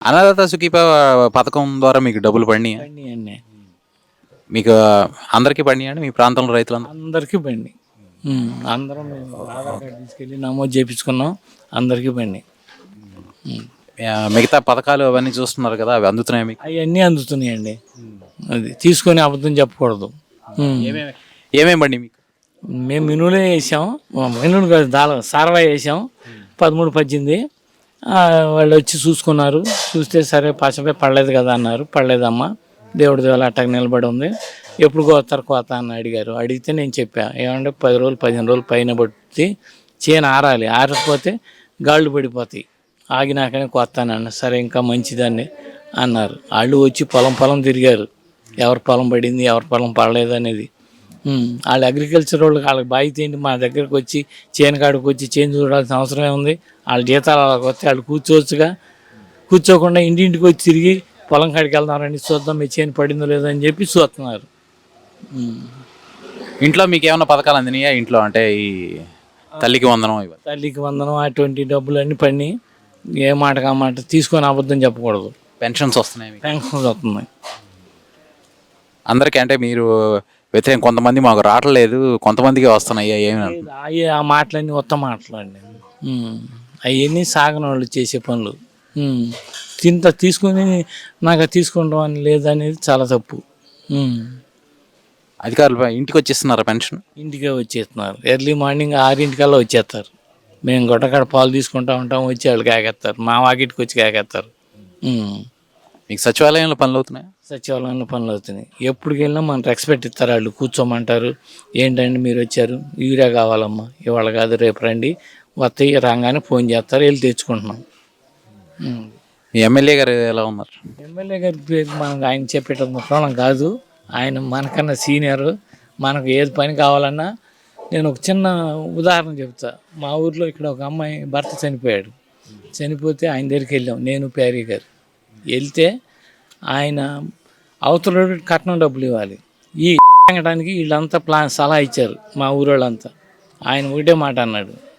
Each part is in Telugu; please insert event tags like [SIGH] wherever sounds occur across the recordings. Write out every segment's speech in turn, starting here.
అన్నదాత సుఖీప పథకం ద్వారా మీకు డబ్బులు పడినాయి? బండి మీకు అందరికీ పడినాయండి మీ ప్రాంతంలో రైతులందరూ? అందరికీ బండి ఉమ్, అందరం మేము ఆధార్ కార్డు తీసుకెళ్ళి నమోదు చేయించుకున్నాం అందరికీ బండి. ఆ, మిగతా పథకాలు అవన్నీ చూస్తున్నారు కదా అవి అందుతున్నాయి మీకు? అవన్నీ అందుతున్నాయండి. అది తీసుకొని అబద్ధం చెప్పకూడదు. ఉమ్. ఏమేమి ఏమేమి బండి మీకు? మేము మినులే వేసాం. మినులు కాదు దాల సారవా వేసాం. పదమూడు పద్దెనిమిది. వాళ్ళు వచ్చి చూసుకున్నారు. చూస్తే సరే పచ్చపై పడలేదు కదా అన్నారు. పడలేదమ్మా దేవుడి దేవాల అట్టగా నిలబడి ఉంది. ఎప్పుడు కోస్తారు కోత అని అడిగారు. అడిగితే నేను చెప్పా ఏమంటే పది రోజులు పదిహేను రోజులు పైన పట్టి చేను ఆరాలి. ఆరకపోతే గాళ్ళు పడిపోతాయి. ఆగినాకనే కొత్తానన్న సరే ఇంకా మంచిదని అన్నారు. వాళ్ళు వచ్చి పొలం పొలం తిరిగారు. ఎవరి పొలం పడింది ఎవరి పొలం పడలేదు అనేది వాళ్ళ అగ్రికల్చర్ వాళ్ళకి వాళ్ళకి బాధ్యత ఏంటి? మా దగ్గరకు వచ్చి చేను కాడికి వచ్చి చేను చూడాల్సిన అవసరం ఉంది. వాళ్ళ జీతాలు వాళ్ళకి వస్తే వాళ్ళు కూర్చోవచ్చుగా. కూర్చోకుండా ఇంటింటికి వచ్చి తిరిగి పొలం కాడికి వెళ్తున్నారండి చూద్దాం మీ చేను పడిందో లేదో అని చెప్పి చూస్తున్నారు. ఇంట్లో మీకు ఏమైనా పథకాలు అందినాయా? ఇంట్లో అంటే ఈ తల్లికి వందనం తల్లికి వందనం అటువంటి డబ్బులు అన్నీ పడినాయి ఏ మాట తీసుకొని అబద్ధం చెప్పకూడదు. పెన్షన్స్ వస్తున్నాయి పెన్షన్స్ వస్తున్నాయి. అందరికీ అంటే మీరు వ్యతిరేకం. కొంతమంది మాకు రావట్లేదు. కొంతమందికి వస్తున్నాయి. ఏమి అవి ఆ మాటలన్నీ కొత్త మాటలు అండి. అవన్నీ సాగని వాళ్ళు చేసే పనులు. తింత తీసుకుని నాకు అది తీసుకుంటాం అని లేదనేది చాలా తప్పు. అధికారులు ఇంటికి వచ్చేస్తున్నారా పెన్షన్? ఇంటికే వచ్చేస్తున్నారు. ఎర్లీ మార్నింగ్ ఆరింటికల్లా వచ్చేస్తారు. మేము గొట్టకాడ పాలు తీసుకుంటా ఉంటాం వచ్చి వాళ్ళు కాకేస్తారు మా వాకిటికి వచ్చి కాకేస్తారు ఉమ్. మీకు సచివాలయంలో పనులు అవుతున్నాయా? సచివాలయంలో పనులు అవుతున్నాయి. ఎప్పటికి వెళ్ళినా మనకు రెస్పెక్ట్ ఇస్తారు. వాళ్ళు కూర్చోమంటారు. ఏంటండి మీరు వచ్చారు? యూరియా కావాలమ్మా. ఇవాళ కాదు రేపు రండి. వస్తాయి రాగానే ఫోన్ చేస్తారు. వెళ్ళి తెచ్చుకుంటున్నాం. మీ ఎమ్మెల్యే గారు ఎలా ఉన్నారు? ఎమ్మెల్యే గారి పేరు మనకు ఆయన చెప్పేటంత ప్రాణం కాదు. ఆయన మనకన్నా సీనియర్. మనకు ఏది పని కావాలన్నా నేను ఒక చిన్న ఉదాహరణ చెప్తా. మా ఊర్లో ఇక్కడ ఒక అమ్మాయి భర్త చనిపోయాడు. చనిపోతే ఆయన దగ్గరికి వెళ్ళాం. నేను ప్యారీ గారు. వెళ్తే ఆయన అవతల కట్నం డబ్బులు ఇవ్వాలి. ఈ తాగడానికి వీళ్ళంతా ప్లాన్ సలహా ఇచ్చారు మా ఊరోళ్ళంతా. ఆయన ఒకటే మాట అన్నాడు.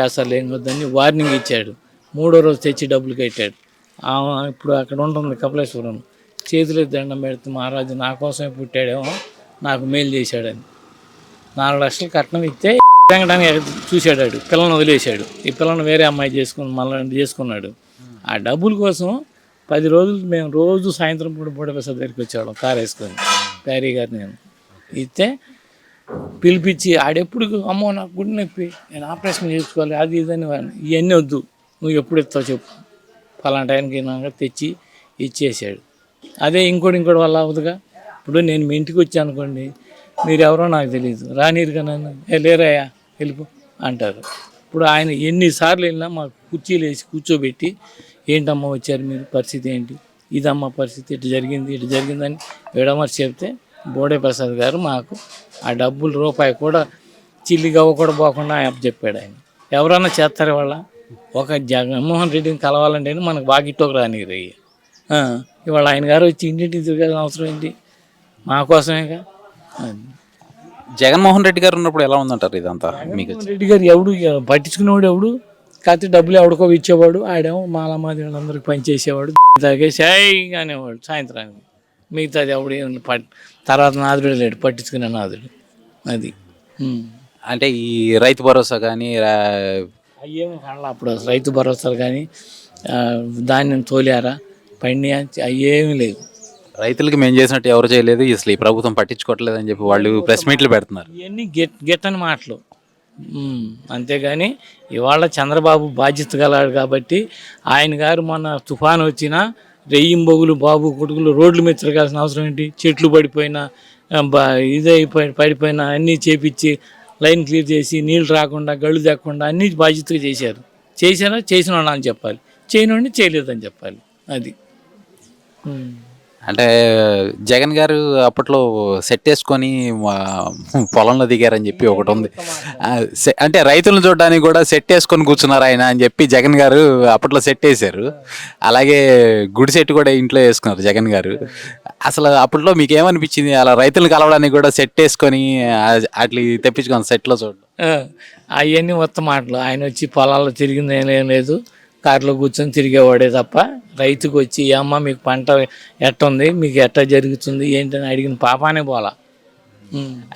అసలు ఏం వద్దని వార్నింగ్ ఇచ్చాడు. మూడో రోజు తెచ్చి డబ్బులు కట్టాడు. ఆమె ఇప్పుడు అక్కడ ఉంటుంది కపిలేశ్వరం. చేతిలో దండం పెడితే మహారాజు నా కోసమే పుట్టాడేమో నాకు మేలు చేశాడని. నాలుగు లక్షలు కట్నం ఇస్తే తెంగడానికి చూశాడాడు వాడు. వదిలేశాడు. ఈ పిల్లని వేరే అమ్మాయి చేసుకుని మళ్ళీ చేసుకున్నాడు. ఆ డబ్బుల కోసం పది రోజులు మేము రోజు సాయంత్రం పూట బూడపేస దగ్గరికి వచ్చేవాళ్ళం కారు వేసుకొని. ప్యారీ గారు నేను. ఇస్తే పిలిపించి ఆడెప్పుడు అమ్మో నాకు గుడి నొప్పి నేను ఆపరేషన్ చేసుకోవాలి అది ఇదని ఇవన్నీ వద్దు నువ్వు ఎప్పుడు ఇస్తావు చెప్పు. ఫలానా టైంకి నాకు తెచ్చి ఇచ్చేసాడు. అదే ఇంకోటి ఇంకోటి వల్ల అవ్వదుగా ఇప్పుడు నేను మీ ఇంటికి వచ్చాను అనుకోండి మీరు ఎవరో నాకు తెలియదు రానీరు కదా నన్ను. ఏ లేరయ్యా? వెళ్ళిపో అంటారు. ఇప్పుడు ఆయన ఎన్నిసార్లు వెళ్ళినా మాకు కుర్చీలు వేసి కూర్చోబెట్టి ఏంటమ్మా వచ్చారు మీరు? పరిస్థితి ఏంటి? ఇదమ్మా పరిస్థితి ఇటు జరిగింది ఇటు జరిగిందని విడమర్చి చెప్తే బోడే ప్రసాద్ గారు మాకు ఆ డబ్బులు రూపాయి కూడా చిల్లి గవ్వ కూడా పోకుండా ఆయన చెప్పాడు ఆయన. ఎవరన్నా చేస్తారు వాళ్ళ? ఒక జగన్మోహన్ రెడ్డిని కలవాలంటే మనకు బాగిట్టోకి రానిరు ఇవాళ ఆయన గారు వచ్చి ఇంటింటికి తిరగాల్సిన అవసరం ఏంటి? మా కోసమేగా. జగన్మోహన్ రెడ్డి గారు ఉన్నప్పుడు ఎలా ఉందంటారు ఇదంతా మీకు? రెడ్డి గారు ఎవడు? పట్టించుకునేవాడు ఎవడు? కాకపోతే డబ్బులు ఎవడికో ఇచ్చేవాడు ఆడేమో మాలమాది వాళ్ళందరికి పనిచేసేవాడు తాగేసి అనేవాడు సాయంత్రానికి. మిగతాది ఎవడు పట్ తర్వాత నాదుడు లేడు పట్టించుకునే నాదుడు. అది. అంటే ఈ రైతు భరోసా కానీ అయ్యేమో కాళ్ళ అప్పుడు రైతు భరోసాలు కానీ ధాన్యం తోలారా పండి అయ్యేమీ లేవు రైతులకి మేము చేసినట్టు ఎవరు చేయలేదు అసలు ఈ ప్రభుత్వం పట్టించుకోవట్లేదు అని చెప్పి వాళ్ళు ప్రెస్ మీట్లు పెడుతున్నారు. ఇవన్నీ గెట్ గెట్టని మాటలు. ఉమ్, అంతేగాని ఇవాళ చంద్రబాబు బాధ్యత గలాడు కాబట్టి ఆయన గారు మొన్న తుఫాన్ వచ్చినా రెయ్యింబొగులు బాబు కొడుకులు రోడ్ల మీద తిరగాల్సిన అవసరం ఏంటి? చెట్లు పడిపోయినా ఇదైపోయి పడిపోయినా అన్నీ చేపించి లైన్ క్లియర్ చేసి నీళ్ళు రాకుండా గళ్ళు తెక్కకుండా అన్నీ బాధ్యతగా చేశారు. చేశారా? చేసిన వాళ్ళు అని చెప్పాలి. చేయనివాడిని చేయలేదని చెప్పాలి. అది. అంటే జగన్ గారు అప్పట్లో సెట్ వేసుకొని పొలంలో దిగారని చెప్పి ఒకటి ఉంది. అంటే రైతులను చూడడానికి కూడా సెట్ వేసుకొని కూర్చున్నారు ఆయన అని చెప్పి జగన్ గారు అప్పట్లో సెట్ వేశారు. అలాగే గుడి సెట్ కూడా ఇంట్లో వేసుకున్నారు జగన్ గారు. అసలు అప్పట్లో మీకు ఏమనిపించింది అలా రైతులను కలవడానికి కూడా సెట్ వేసుకొని అట్లా తెప్పించుకొని సెట్లో చూడడం. అవన్నీ మొత్తం మాటలు. ఆయన వచ్చి పొలాల్లో తిరిగింది ఏం లేదు. కారులో కూర్చొని తిరిగేవాడే తప్ప రైతుకు వచ్చి "ఏ అమ్మ మీకు పంట ఎట్టుంది? మీకు ఎట్ట జరుగుతుంది? ఏంటని అడిగిన పాపానే పోలా.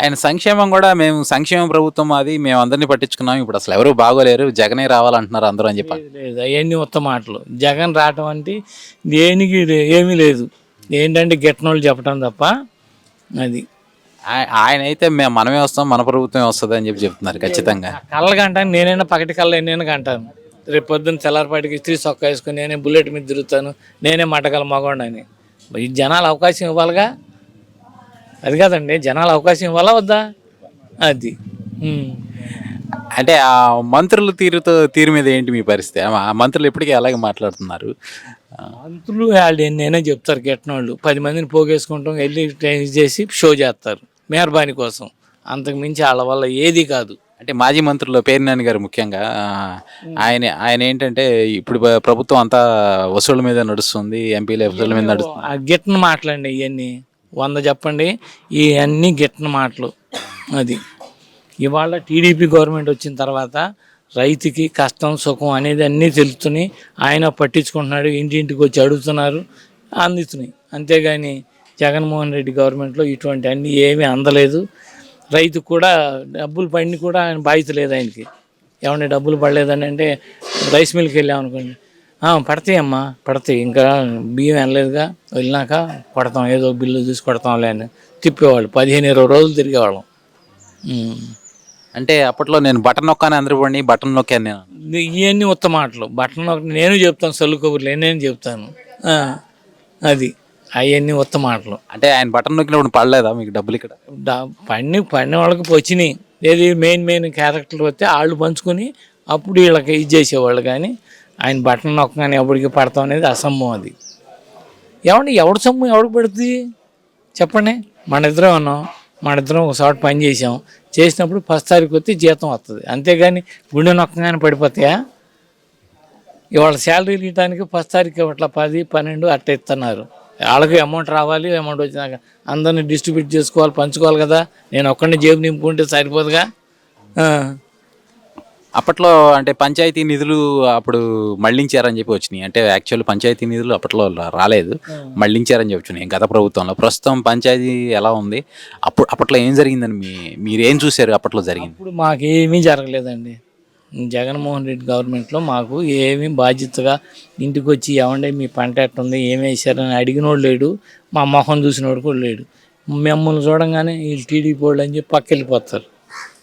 ఆయన సంక్షేమం కూడా మేము సంక్షేమ ప్రభుత్వం అది మేము అందరినీ పట్టించుకున్నాం. ఇప్పుడు అసలు ఎవరు బాగోలేరు. జగనే రావాలంటున్నారు అందరూ అని చెప్పి లేదు, అవన్నీ ఉత్తమ మాటలు. జగన్ రావటం అంటే దేనికి ఏమీ లేదు. ఏంటంటే గిట్టనోళ్ళు చెప్పడం తప్ప అది. ఆయ- ఆయన అయితే మేము మనమే వస్తాం మన ప్రభుత్వమే వస్తుంది అని చెప్పి చెప్తున్నారు ఖచ్చితంగా. కళ్ళకి అంటాను నేనైనా పగటి కళ్ళ నేను కంటాను రేపు పొద్దున్న తెల్లారిపాటికి ఇస్త్రీ సొక్క వేసుకుని నేనే బుల్లెట్ మీద తిరుగుతాను నేనే మటగల మగవాడిని. ఈ జనాలు అవకాశం ఇవ్వాలిగా? అది కాదండి జనాలు అవకాశం ఇవ్వాలా వద్దా? అది. అంటే ఆ మంత్రుల తీరుతో తీరు మీద ఏంటి మీ పరిస్థితి? ఆ మంత్రులు ఎప్పటికీ అలాగే మాట్లాడుతున్నారు. మంత్రులు వాళ్ళు నేనే చెప్తారు గిట్టనోళ్ళు పది మందిని పోగేసుకుంటాం వెళ్ళి ట్రైన్ చేసి షో చేస్తారు మెహర్బానీ కోసం. అంతకు మించి వాళ్ళ వల్ల ఏది కాదు. అంటే మాజీ మంత్రులు పేర్నాని గారు ముఖ్యంగా ఆయన ఆయన ఏంటంటే ఇప్పుడు ప్ర- ప్రభుత్వం అంతా వసూళ్ళ మీద నడుస్తుంది ఎంపీల వసూళ్ళ మీద నడుస్తుంది ఆ గిట్టన మాటలండి ఇవన్నీ వంద చెప్పండి ఇవన్నీ గిట్టన మాటలు. అది. ఇవాళ టీడీపీ గవర్నమెంట్ వచ్చిన తర్వాత రైతుకి కష్టం సుఖం అనేది అన్నీ తెలుస్తున్నాయి ఆయన పట్టించుకుంటున్నాడు ఇంటింటికి వచ్చి అడుగుతున్నారు అందుతున్నాయి అంతేగాని జగన్మోహన్ రెడ్డి గవర్నమెంట్లో ఇటువంటి అన్నీ ఏమీ అందలేదు. రైతుకు కూడా డబ్బులు పడిన కూడా ఆయన బాధ్యత లేదు ఆయనకి. ఏమంటే డబ్బులు పడలేదని అంటే రైస్ మిల్కి వెళ్ళామనుకోండి "ఆ, పడతాయమ్మా పడతాయి. ఇంకా బియ్యం వెళ్ళలేదుగా వెళ్ళినాక కొడతాం. ఏదో బిల్లు చూసి కొడతాంలే అని తిప్పేవాళ్ళు. పదిహేను ఇరవై రోజులు తిరిగేవాళ్ళం. అంటే అప్పట్లో నేను బటన్ నొక్కాను అందరూ పడి బటన్ నొక్కాను నేను. ఇవన్నీ ఉత్తమ మాటలు. బట్టలు ఒకటి నేను చెప్తాను సల్లు కబుర్లు నేను చెప్తాను. అది. అవన్నీ ఉత్తమ మాటలు. అంటే ఆయన బటన్ నొక్కినప్పుడు పడలేదా మీకు డబ్బులు ఇక్కడ? డా- పడిన పడిన వాళ్ళకి వచ్చినాయి ఏది మెయిన్ మెయిన్ క్యారెక్టర్లు వస్తే వాళ్ళు పంచుకొని అప్పుడు వీళ్ళకి ఇది చేసేవాళ్ళు కానీ ఆయన బట్టలు నొక్కగానే ఎవరికి పడతాం అనేది అసంభవం అది. ఏమండి ఎవడు సొమ్ము ఎవడికి పడుతుంది? చెప్పండి. మన ఇద్దరం ఉన్నాం మన ఇద్దరం ఒక చోట పని చేసాం చేసినప్పుడు ఫస్ట్ తారీఖు వస్తే జీతం వస్తుంది అంతేగాని గుండె నొక్కగానే పడిపోతాయా? ఇవాళ శాలరీలు ఇవ్వడానికి ఫస్ట్ తారీఖు ఇవ్వట్ల పది పన్నెండు అట్ట ఇస్తున్నారు వాళ్ళకి అమౌంట్ రావాలి అమౌంట్ వచ్చినాక అందరిని డిస్ట్రిబ్యూట్ చేసుకోవాలి పంచుకోవాలి కదా. నేను ఒక్కడిని జేబు నింపుకుంటే సరిపోదుగా. అప్పట్లో అంటే పంచాయతీ నిధులు అప్పుడు మళ్ళించారని చెప్పి వచ్చినాయి. అంటే యాక్చువల్ పంచాయతీ నిధులు అప్పట్లో రాలేదు. మళ్ళించారని చెప్పి వచ్చినాయి. గత ప్రభుత్వంలో. ప్రస్తుతం పంచాయతీ ఎలా ఉంది? అప్పుడు అప్పట్లో ఏం జరిగిందని మీ మీరు ఏం చూశారు అప్పట్లో జరిగింది? ఇప్పుడు మాకేమీ జరగలేదండి. జగన్మోహన్ రెడ్డి గవర్నమెంట్లో మాకు ఏమి బాధ్యతగా ఇంటికి వచ్చి ఏమంటే మీ పంట ఎట్టుంది ఏమి వేసారని అడిగినోడు లేడు మా మొహం చూసినోడు కూడా లేడు. మిమ్మల్ని చూడంగానే వీళ్ళు టీడీపీ వాళ్ళు అని చెప్పి పక్క వెళ్ళిపోతారు.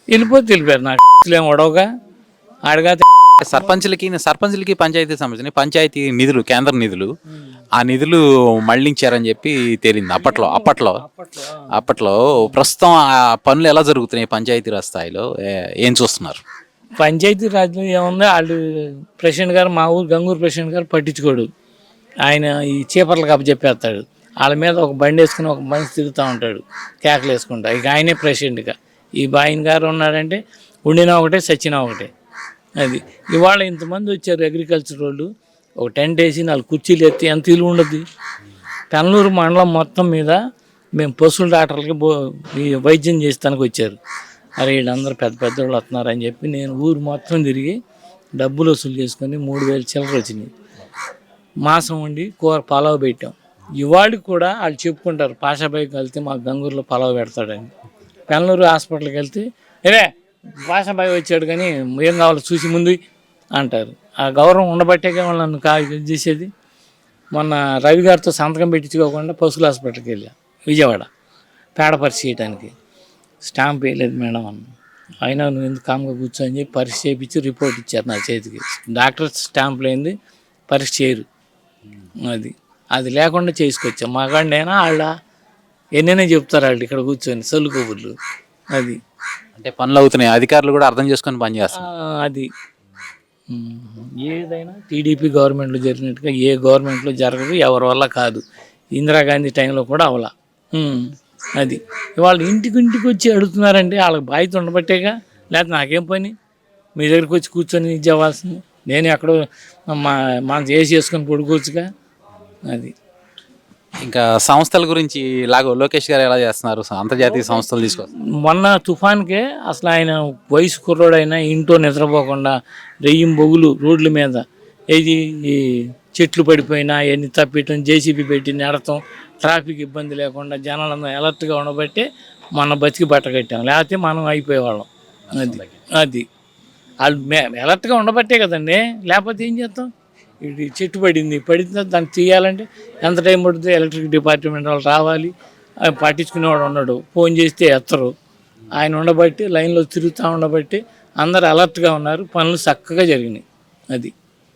వెళ్ళిపోతే వెళ్ళిపోయారు. నాకు [LAUGHS] ఏం ఒడవగా అడగా [LAUGHS] సర్పంచులకి సర్పంచులకి పంచాయతీ సంబంధించిన పంచాయతీ నిధులు కేంద్ర నిధులు ఆ నిధులు మళ్ళించారని చెప్పి తేలింది. అప్పట్లో అప్పట్లో అప్పట్లో ప్రస్తుతం ఆ పనులు ఎలా జరుగుతున్నాయి పంచాయతీరాజ్ స్థాయిలో? ఏం చూస్తున్నారు? పంచాయతీ రాజ్లో ఏముందో? వాళ్ళు ప్రెసిడెంట్ గారు మా ఊరు గంగూరు ప్రెసిడెంట్ గారు పట్టించుకోడు. ఆయన ఈ చీపర్లకు అప్పచెప్పేస్తాడు వాళ్ళ మీద ఒక బండి వేసుకుని ఒక మనిషి తిరుగుతూ ఉంటాడు కేకలు వేసుకుంటా. ఇక ఆయనే ప్రెసిడెంట్గా. ఈ బాయిన్ గారు ఉన్నాడంటే ఉండినా ఒకటే సచ్చినా ఒకటే. అది. ఇవాళ ఇంతమంది వచ్చారు అగ్రికల్చర్ వాళ్ళు. ఒక టెంట్ వేసి నాలుగు కుర్చీలు ఎత్తి ఎంత ఇల్లు ఉండదు కన్నూరు మండలం మొత్తం మీద మేము పశువుల డాక్టర్లకి బో వైద్యం చేస్తానికి వచ్చారు. అరే వీళ్ళందరూ పెద్ద పెద్ద వాళ్ళు వస్తున్నారు అని చెప్పి నేను ఊరు మొత్తం తిరిగి డబ్బులు వసూలు చేసుకొని మూడు వేలు చిల్లర వచ్చినాయి. మాసం వండి కూర పలావ్ పెట్టాం. ఇవాళకి కూడా వాళ్ళు చెప్పుకుంటారు పాషాబాయికి వెళ్తే మా గంగూరులో పలావ్ పెడతాడని. పెనలూరు హాస్పిటల్కి వెళ్తే ఏరే పాషాబాయి వచ్చాడు కానీ ఏం కావాలో చూసి ముందు అంటారు. ఆ గౌరవం ఉండబట్టేగా నన్ను కా చేసేది. మొన్న రవి గారితో సంతకం పెట్టించుకోకుండా పశువుల హాస్పిటల్కి వెళ్ళా విజయవాడ పేడ పరీక్ష చేయడానికి స్టాంప్ వేయలేదు మేడం అన్న అయినా నువ్వు ఎందుకు కామ్గా కూర్చో అని చెప్పి పరీక్ష చేయించి రిపోర్ట్ ఇచ్చారు నా చేతికి. డాక్టర్ స్టాంప్ లేనిది పరీక్ష చేయరు. అది అది లేకుండా చేసుకొచ్చా. మగాడినైనా వాళ్ళ ఎన్నైనా చెప్తారు వాళ్ళు ఇక్కడ కూర్చొని సొల్లు కబుర్లు అది. అంటే పనులు అవుతున్నాయి. అధికారులు కూడా అర్థం చేసుకొని పని ఆ, చేస్తున్నారు అది ఏదైనా టీడీపీ గవర్నమెంట్లో జరిగినట్టుగా ఏ గవర్నమెంట్లో జరగదు ఎవరి వల్ల కాదు. ఇందిరాగాంధీ టైంలో కూడా అవలా. అది. వాళ్ళు ఇంటికి ఇంటికి వచ్చి అడుగుతున్నారంటే వాళ్ళకి బాధ్యత ఉండబట్టేగా లేకపోతే నాకేం పని? మీ దగ్గరికి వచ్చి కూర్చొని ఇది ఇవ్వాల్సింది నేను ఎక్కడో మా మనం చేసి చేసుకొని పడుకోవచ్చుగా. అది. ఇంకా సంస్థల గురించి ఇలాగ లోకేష్ గారు ఎలా చేస్తున్నారు? అంతర్జాతీయ సంస్థలు తీసుకొస్తారు మొన్న తుఫాన్కే అసలు ఆయన వయసు కుర్రోడైనా ఇంట్లో నిద్రపోకుండా రెయ్యం బొగులు రోడ్ల మీద ఇది ఈ చెట్లు పడిపోయినా ఎన్ని తప్పిటం జేసీబీ పెట్టి నెడతాం ట్రాఫిక్ ఇబ్బంది లేకుండా జనాలందరూ అలర్ట్గా ఉండబట్టే మన బతికి బట్ట కట్టాం. లేకపోతే మనం అయిపోయేవాళ్ళం. అది అది. వాళ్ళు మే అలర్ట్గా ఉండబట్టే కదండి. లేకపోతే ఏం చేస్తాం? ఇది చెట్టు పడింది పడింది? దాన్ని తీయాలంటే ఎంత టైం పడుతుంది ఎలక్ట్రిక్ డిపార్ట్మెంట్ వాళ్ళు రావాలి. పట్టించుకునేవాడు ఉన్నాడు. ఫోన్ చేస్తే ఎత్తరు. ఆయన ఉండబట్టి లైన్లో తిరుగుతూ ఉండబట్టి అందరు అలర్ట్గా ఉన్నారు. పనులు చక్కగా జరిగినాయి. అది.